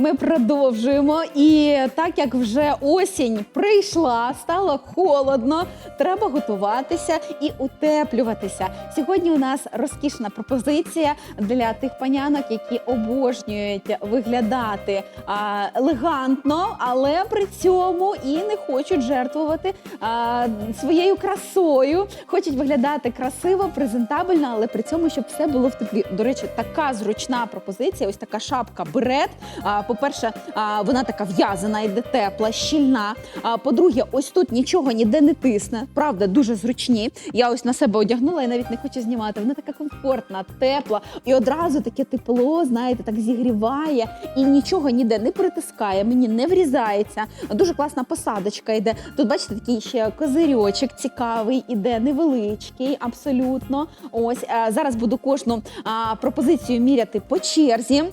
Ми продовжуємо. І так як вже осінь прийшла, стало холодно, треба готуватися і утеплюватися. Сьогодні у нас розкішна пропозиція для тих панянок, які обожнюють виглядати а, елегантно, але при цьому і не хочуть жертвувати а, своєю красою. Хочуть виглядати красиво, презентабельно, але при цьому, щоб все було в теплі. До речі, така зручна пропозиція. Ось така шапка берет. По-перше, вона така в'язана, йде тепла, щільна. А по-друге, ось тут нічого ніде не тисне. Правда, дуже зручні. Я ось на себе одягнула і навіть не хочу знімати. Вона така комфортна, тепла і одразу таке тепло, знаєте, так зігріває і нічого ніде не притискає, мені не врізається. Дуже класна посадочка йде. Тут бачите, такий ще козирьочок цікавий, іде невеличкий, абсолютно. Ось е, зараз буду кожну пропозицію міряти по черзі.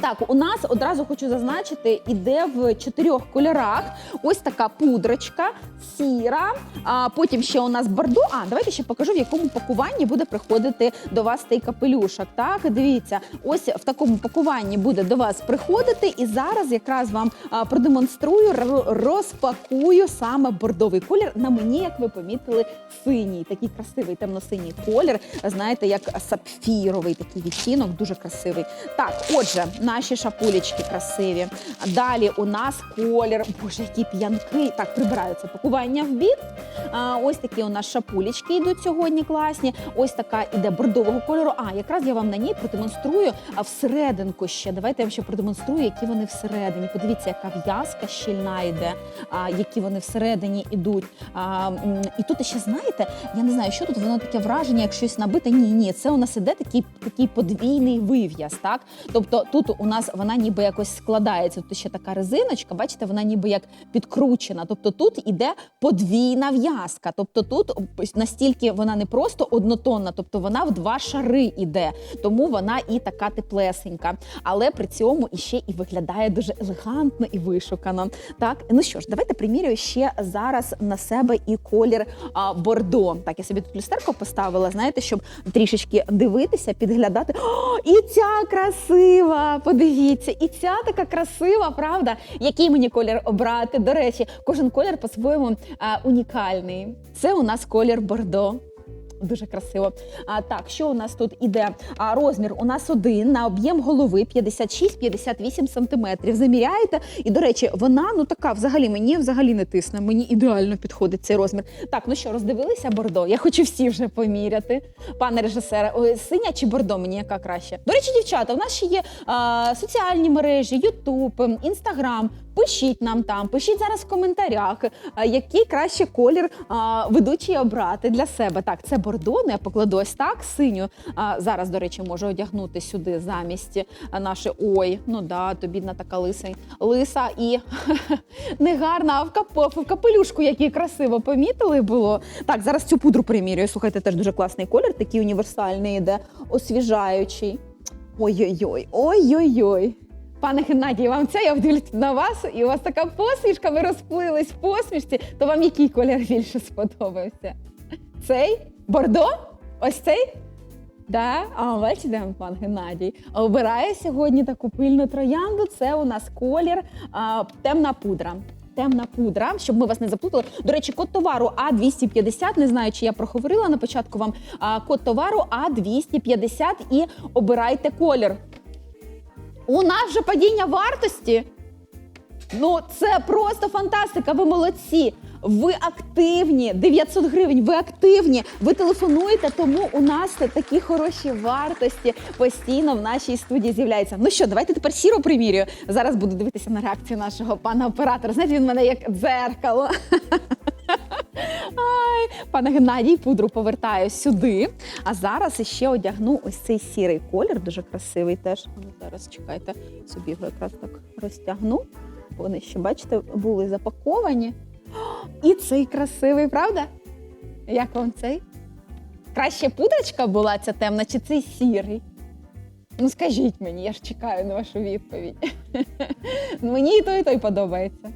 Так, у нас одразу хочу зазначити, іде в чотирьох кольорах. Ось така пудрочка, сіра. А потім ще у нас бордо. А давайте ще покажу, в якому пакуванні буде приходити до вас цей капелюшок. Так, дивіться, ось в такому пакуванні буде до вас приходити. І зараз якраз вам продемонструю, розпакую саме бордовий колір. На мені, як ви помітили, синій, такий красивий темно-синій колір. Знаєте, як сапфіровий такий відтінок, дуже красивий. Так, отже, наші шапулечки красиві. Далі у нас колір. Боже, який п'янкий. Так, прибираю це пакування в бік. Ось такі у нас шапулечки йдуть сьогодні класні. Ось така іде бордового кольору. А якраз я вам на ній продемонструю а всерединку ще. Давайте я вам ще продемонструю, які вони всередині. Подивіться, яка в'язка щільна йде, які вони всередині йдуть. І тут ще знаєте, я не знаю, що тут воно таке враження, як щось набите. Ні, ні, це у нас іде такий, такий подвійний вив'яз. Так, тобто тут у нас вона ніби якось складається. Тут ще така резиночка, бачите, вона ніби як підкручена. Тобто тут іде подвійна в'язка. Тобто тут настільки вона не просто однотонна, тобто вона в два шари іде, тому вона і така теплесенька. Але при цьому іще і виглядає дуже елегантно і вишукано. Так, ну що ж, давайте примірюю ще зараз на себе і колір а, бордо. Так, я собі тут люстерко поставила, знаєте, щоб трішечки дивитися, підглядати. О, і ця красива! Подивіться, і ця така красива, правда? Який мені колір обрати? До речі, кожен колір по-своєму унікальний. Це у нас колір бордо. Дуже красиво. А так, що у нас тут іде? А розмір у нас один на об'єм голови 56-58 сантиметрів. Заміряєте. І до речі, вона ну така взагалі мені взагалі не тисне. Мені ідеально підходить цей розмір. Так, ну що, роздивилися бордо? Я хочу всі вже поміряти. Пане режисере, синя чи бордо? Мені яка краще? До речі, дівчата, у нас ще є а, соціальні мережі, Ютуб, Інстаграм. Пишіть нам там, пишіть зараз в коментарях, який краще колір а, ведучий обрати для себе. Так, це бордо, я покладу так, синю. Зараз, до речі, можу одягнути сюди замість а, наше ой. Ну да, то бідна така лиса, лиса і негарна, а в, кап, в капелюшку, який красиво помітили було. Так, зараз цю пудру примірюю. Слухайте, теж дуже класний колір, такий універсальний іде, освіжаючий. Ой-ой-ой, ой-ой-ой. Пане Геннадій, вам це я вдивлюсь на вас, і у вас така посмішка, ви розплились в посмішці. То вам який колір більше сподобався? Цей? Бордо? Ось цей? Да? А бачите, пан Геннадій обирає сьогодні таку пильну троянду. Це у нас колір а, темна пудра. Темна пудра, щоб ми вас не заплутали. До речі, код товару А250. Не знаю, чи я проговорила на початку вам а, код товару А250 і обирайте колір. У нас вже падіння вартості. Ну, це просто фантастика. Ви молодці. Ви активні. 900 гривень. Ви активні. Ви телефонуєте, тому у нас такі хороші вартості постійно в нашій студії з'являються. Ну що, давайте тепер сіро примірюю. Зараз буду дивитися на реакцію нашого пана оператора. Знаєте, він мене як дзеркало. Ай, пане Геннадій, пудру повертаю сюди. А зараз іще одягну ось цей сірий колір, дуже красивий теж. Ну, Зараз чекайте, собі його якраз так розтягну. Вони ще, бачите, були запаковані. І цей красивий, правда? Як вам цей? Краще пудрочка була ця темна, чи цей сірий? Ну, скажіть мені, я ж чекаю на вашу відповідь. Мені і той, і той подобається.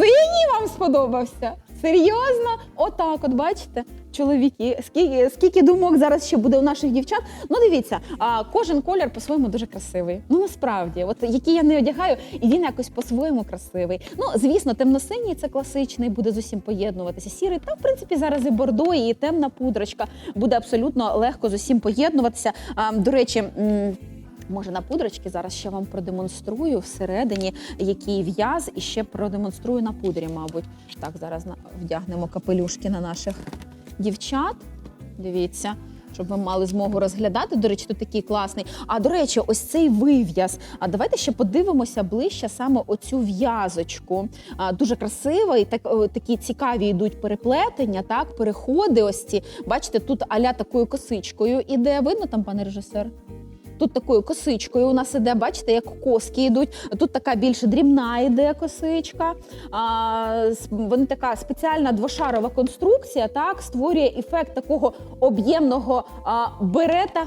Синій вам сподобався? Серйозно? Отак, от бачите? чоловіки, скільки, скільки думок зараз ще буде у наших дівчат. Ну дивіться, а, кожен колір по-своєму дуже красивий. Ну насправді, от який я не одягаю, і він якось по-своєму красивий. Ну звісно, темно-синій це класичний, буде з усім поєднуватися. Сірий, та в принципі зараз і бордо, і темна пудрочка буде абсолютно легко з усім поєднуватися. А, до речі. Може, на пудрочки зараз ще вам продемонструю всередині, який в'яз, і ще продемонструю на пудрі, мабуть. Так, зараз вдягнемо капелюшки на наших дівчат. Дивіться, щоб ви мали змогу розглядати. До речі, тут такий класний. А до речі, ось цей вив'яз. А давайте ще подивимося ближче саме оцю в'язочку. Дуже красиво і так такі цікаві йдуть переплетення, так, переходи. Ось ці. Бачите, тут аля такою косичкою іде. Видно там, пане режисер? Тут такою косичкою у нас іде, бачите, як коски йдуть. Тут така більш дрібна іде косичка. А, вони така спеціальна двошарова конструкція, так створює ефект такого об'ємного берета.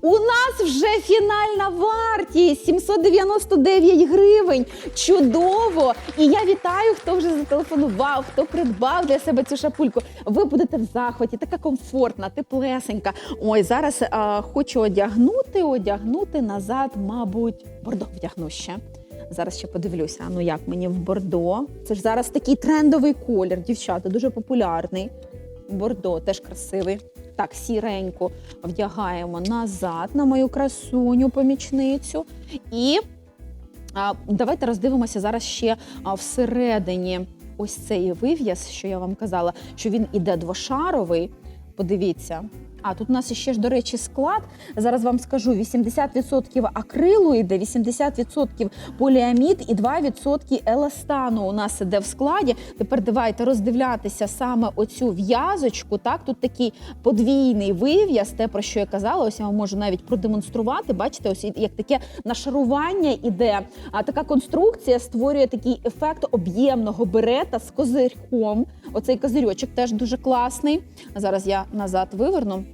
У нас вже фінальна вартість 799 гривень. Чудово! І я вітаю, хто вже зателефонував, хто придбав для себе цю шапульку. Ви будете в захваті, така комфортна, теплесенька. Ой, зараз а, хочу одягнути, одягнути назад, мабуть, бордо вдягну ще. Зараз ще подивлюся. Ну як мені в бордо? Це ж зараз такий трендовий колір, дівчата, дуже популярний. Бордо теж красивий. Так, сіреньку вдягаємо назад на мою красуню помічницю. І а, давайте роздивимося зараз ще а, всередині ось цей вив'яз, що я вам казала, що він іде двошаровий. Подивіться. А тут у нас ще ж, до речі, склад. Зараз вам скажу: 80% акрилу йде, 80% поліамід і 2% еластану у нас іде в складі. Тепер давайте роздивлятися саме оцю в'язочку. Так, тут такий подвійний вив'яз, те про що я казала. Ось я вам можу навіть продемонструвати. Бачите, ось як таке нашарування іде. А така конструкція створює такий ефект об'ємного берета з козирьком. Оцей козирьочок теж дуже класний. Зараз я назад виверну.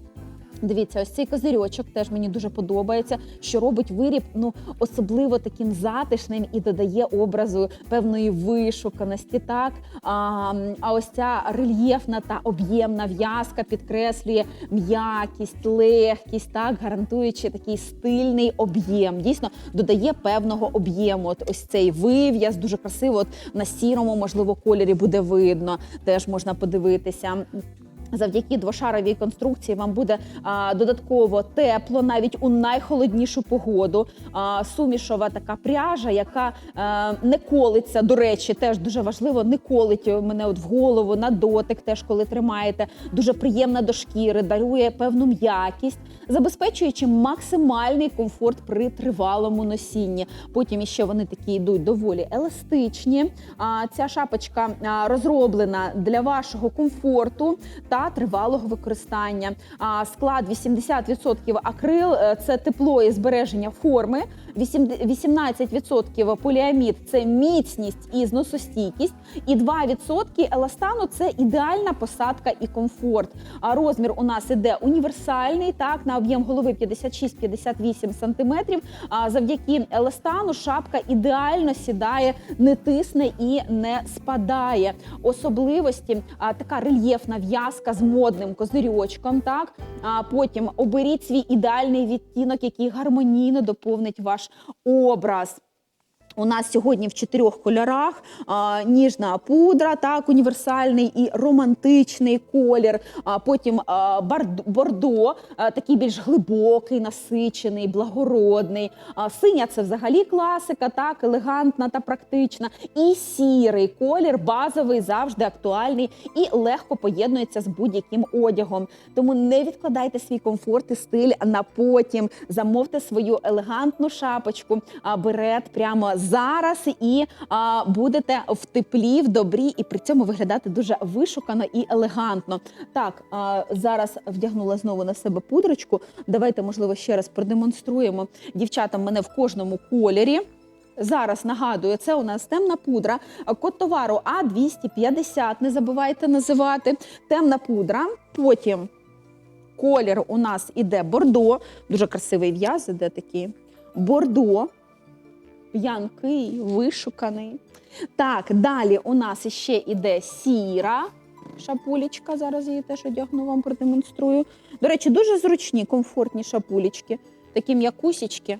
Дивіться, ось цей козирьочок теж мені дуже подобається, що робить виріб ну особливо таким затишним і додає образу певної вишуканості. Так а, а ось ця рельєфна та об'ємна в'язка підкреслює м'якість, легкість, так гарантуючи такий стильний об'єм. Дійсно додає певного об'єму. От ось цей вив'яз дуже красиво. От на сірому, можливо, кольорі буде видно. Теж можна подивитися. Завдяки двошаровій конструкції вам буде а, додатково тепло навіть у найхолоднішу погоду. А, сумішова така пряжа, яка а, не колиться. До речі, теж дуже важливо, не колить мене от в голову на дотик, теж коли тримаєте. Дуже приємна до шкіри, дарує певну м'якість, забезпечуючи максимальний комфорт при тривалому носінні. Потім іще вони такі йдуть доволі еластичні. А, ця шапочка розроблена для вашого комфорту та тривалого використання. Склад 80% акрил е, це тепло і збереження форми. 18% поліамід це міцність і зносостійкість, і 2% еластану це ідеальна посадка і комфорт. А розмір у нас іде універсальний, так на об'єм голови 56-58 см. А завдяки еластану шапка ідеально сідає, не тисне і не спадає. Особливості а, така рельєфна в'язка з модним козирьочком. Так а потім оберіть свій ідеальний відтінок, який гармонійно доповнить ваш образ. У нас сьогодні в чотирьох кольорах а, ніжна пудра, так універсальний і романтичний колір. А потім а, бордо, а, такий більш глибокий, насичений, благородний. А, синя це взагалі класика, так елегантна та практична. І сірий колір, базовий, завжди актуальний і легко поєднується з будь-яким одягом. Тому не відкладайте свій комфорт і стиль на потім. Замовте свою елегантну шапочку, а, берет прямо зараз і а, будете в теплі, в добрі, і при цьому виглядати дуже вишукано і елегантно. Так, а, зараз вдягнула знову на себе пудрочку. Давайте, можливо, ще раз продемонструємо дівчатам мене в кожному кольорі. Зараз нагадую, це у нас темна пудра, код товару А250, не забувайте називати. Темна пудра. Потім колір у нас іде бордо, дуже красивий в'яз, іде такий. Бордо, п'янкий, вишуканий. Так, далі у нас ще іде сіра. шапулечка. Зараз її теж одягну, вам продемонструю. До речі, дуже зручні, комфортні шапулечки, такі м'якусічки.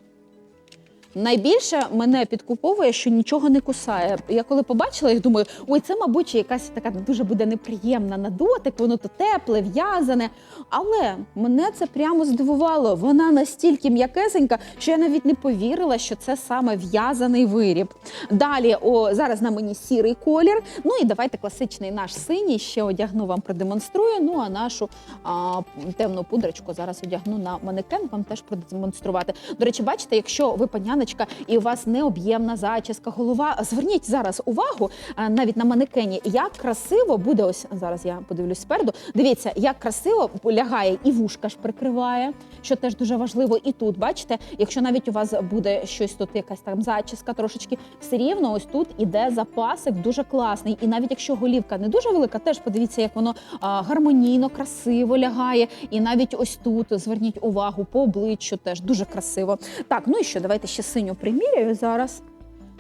Найбільше мене підкуповує, що нічого не кусає. Я коли побачила їх, думаю, ой, це, мабуть, якась така дуже буде неприємна на дотик, воно то тепле, в'язане. Але мене це прямо здивувало. Вона настільки м'якесенька, що я навіть не повірила, що це саме в'язаний виріб. Далі, о, зараз на мені сірий колір. Ну і давайте класичний наш синій ще одягну, вам продемонструю. Ну а нашу а, темну пудрочку зараз одягну на манекен, вам теж продемонструвати. До речі, бачите, якщо ви паняночка і у вас необ'ємна зачіска, голова, зверніть зараз увагу навіть на манекені, як красиво буде. Ось зараз я подивлюсь спереду. Дивіться, як красиво лягає і вушка ж прикриває, що теж дуже важливо. І тут бачите, якщо навіть у вас буде щось тут, якась там зачіска, трошечки все рівно, ось тут іде запасик дуже класний. І навіть якщо голівка не дуже велика, теж подивіться, як воно гармонійно, красиво лягає. І навіть ось тут зверніть увагу по обличчю, теж дуже красиво. Так, ну і що, давайте ще синю приміряю зараз.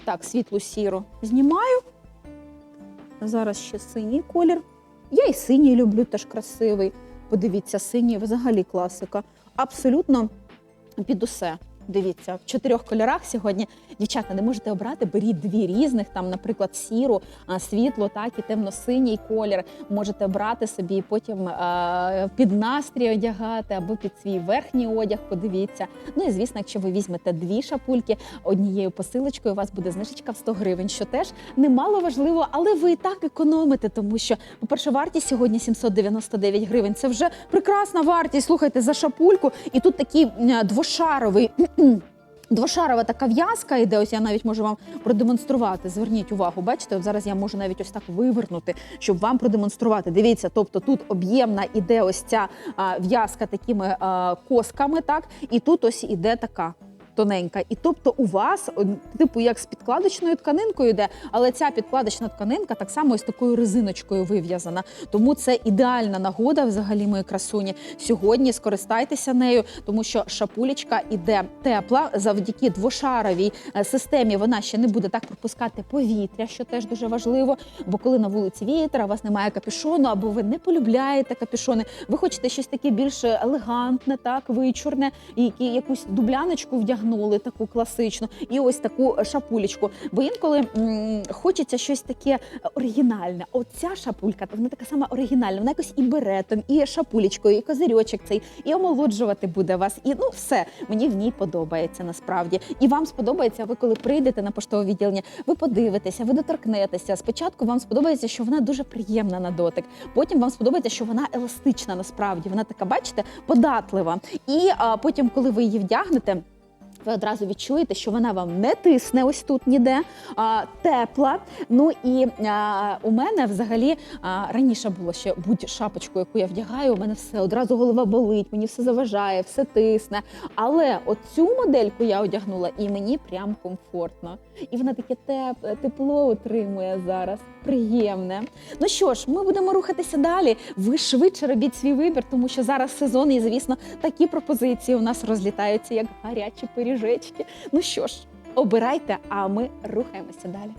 Так, світлу сіру знімаю. Зараз ще синій колір. Я і синій люблю, теж красивий. Подивіться, синій взагалі класика. Абсолютно під усе. Дивіться, в чотирьох кольорах сьогодні дівчата не можете обрати, беріть дві різних, там, наприклад, сіру, світло, так і темно-синій колір. Можете обрати собі і потім е, під настрій одягати або під свій верхній одяг. Подивіться. Ну і звісно, якщо ви візьмете дві шапульки однією посилочкою, у вас буде знижечка в 100 гривень, що теж немало важливо, але ви і так економите, тому що, по-перше, вартість сьогодні 799 гривень. Це вже прекрасна вартість. Слухайте за шапульку, і тут такий м, двошаровий. Двошарова така в'язка іде, ось я навіть можу вам продемонструвати. Зверніть увагу, бачите, от зараз я можу навіть ось так вивернути, щоб вам продемонструвати. Дивіться, тобто тут об'ємна іде ось ця в'язка такими а, косками, так, і тут ось іде така. Тоненька, і тобто у вас, типу, як з підкладочною тканинкою йде, але ця підкладочна тканинка так само із такою резиночкою вив'язана. Тому це ідеальна нагода, взагалі, мої красуні. Сьогодні скористайтеся нею, тому що шапулечка іде тепла завдяки двошаровій е, системі. Вона ще не буде так пропускати повітря, що теж дуже важливо. Бо коли на вулиці вітер, у вас немає капюшону, або ви не полюбляєте капюшони, ви хочете щось таке більш елегантне, так вичурне, і якусь дубляночку вдягнули, таку класичну, і ось таку шапулечку. Бо інколи м, хочеться щось таке оригінальне. Оця шапулька, вона така сама оригінальна, вона якось і беретом, і шапулечкою, і козирьочок цей, і омолоджувати буде вас. І ну все мені в ній подобається насправді. І вам сподобається, ви коли прийдете на поштове відділення, ви подивитеся, ви доторкнетеся. Спочатку вам сподобається, що вона дуже приємна на дотик. Потім вам сподобається, що вона еластична насправді. Вона така, бачите, податлива. І а, потім, коли ви її вдягнете. Ви одразу відчуєте, що вона вам не тисне ось тут ніде, а, тепла. Ну і а, у мене взагалі а, раніше було ще будь шапочку, яку я вдягаю, у мене все одразу голова болить, мені все заважає, все тисне. Але оцю модельку я одягнула, і мені прям комфортно. І вона таке тепле, тепло утримує зараз. Приємне. Ну що ж, ми будемо рухатися далі. Ви швидше робіть свій вибір, тому що зараз сезон, і звісно, такі пропозиції у нас розлітаються як гарячі пиріжечки. Ну що ж, обирайте, а ми рухаємося далі.